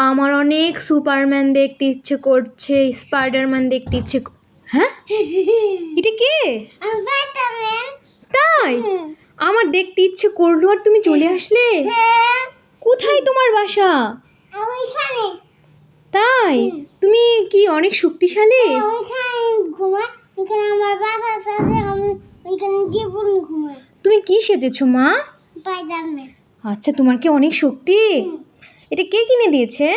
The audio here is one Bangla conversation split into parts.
আমার অনেক সুপারম্যান দেখতে ইচ্ছে করছে স্পাইডারম্যান দেখতে ইচ্ছে হ্যাঁ? এটা কে? তাই? আমার দেখতে ইচ্ছে করল আর তুমি চলে আসলে? কোথায় তোমার বাসা? তাই? তুমি কি অনেক শক্তিশালী? তুমি কি সেজেছো মা? আচ্ছা তোমার কি অনেক শক্তি? এটা কে কিনে দিয়েছে?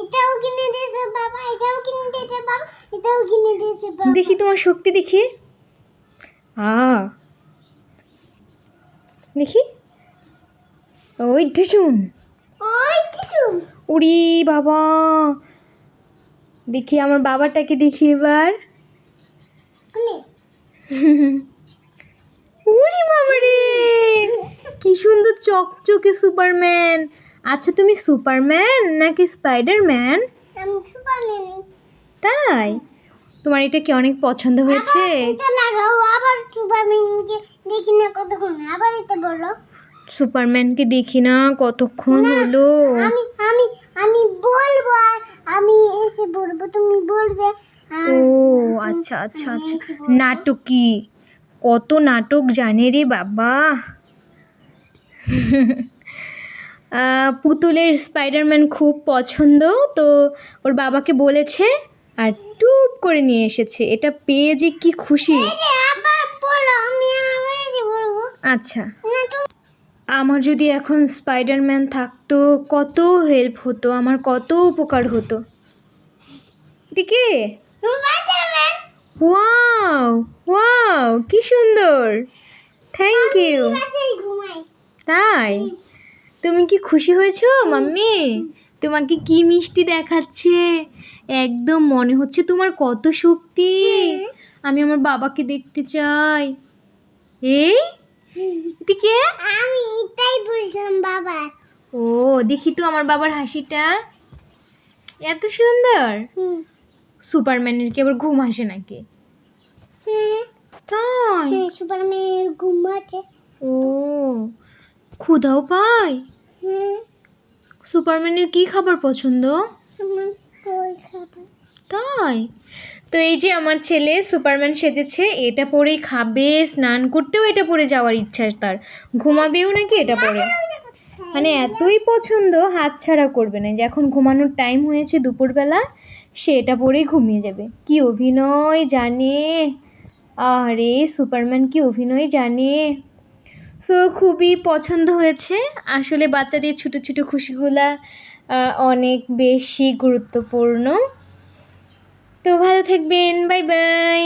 এটাও কিনে দিয়েছে বাবা এটাও কিনে দিয়েছে বাবা এটাও কিনে দিয়েছে বাবা। দেখি তোমার শক্তি দেখি। আ। দেখি। ওই ঢিসুম ওই উড়ি বাবা। দেখি আমার বাবাটাকে দেখি এবার। উড়ি বাবা রে কি সুন্দর চকচকে সুপারম্যান। আচ্ছা তুমি সুপারম্যান নাকি স্পাইডারম্যান? আমি তাই? তোমার এটা কি অনেক পছন্দ হয়েছে? এটা লাগাও আবার সুপারম্যানকে দেখি না কতক্ষণ আবার এটা বলো। সুপারম্যানকে দেখি না কতক্ষণ হলো? আমি আমি আমি বলব আর আমি এসে বলব তুমি বলবে ও আচ্ছা আচ্ছা আচ্ছা। নাটকি কত নাটক জানে রে বাবা। পুতুলের স্পাইডারম্যান খুব পছন্দ তো ওর বাবাকে বলেছে আর টুপ করে নিয়ে এসেছে। এটা পেয়ে যে কি খুশি। আচ্ছা। আমার যদি এখন স্পাইডারম্যান থাকতো কত হেল্প হতো আমার কত উপকার হতো। এটা কে? ওয়াও ওয়াও কি সুন্দর। Thank you. তাই? তুমি কি খুশি হয়েছো মাম্মি? তোমাকে কি মিষ্টি দেখাচ্ছে? একদম মনে হচ্ছে তোমার কত শক্তি। আমি আমার বাবাকে দেখতে চাই। এই? এটা কে? আমি এটাই বলছিলাম বাবার। ও দেখি তো আমার বাবার হাসিটা। এত সুন্দর। সুপারম্যানের কি আবার ঘুম আসে নাকি? তাই? হ্যাঁ সুপারম্যানের ঘুমাচ্ছে ও ক্ষুধাও পায়? সুপারম্যানের কি খাবার পছন্দ? তাই? তো এই যে আমার ছেলে সুপারম্যান সেজেছে এটা পরেই খাবে স্নান করতেও এটা পরে যাওয়ার ইচ্ছা তার। ঘুমাবেও নাকি এটা পরে? মানে এতই পছন্দ হাত ছাড়া করবে না। যে এখন ঘুমানোর টাইম হয়েছে দুপুরবেলা সে এটা পরেই ঘুমিয়ে যাবে। কি অভিনয় জানে? আরে সুপারম্যান কি অভিনয় জানে? সো খুবই পছন্দ হয়েছে। আসলে বাচ্চাদের ছোটো ছোটো খুশিগুলা অনেক বেশি গুরুত্বপূর্ণ। তো ভালো থাকবেন, বাই বাই।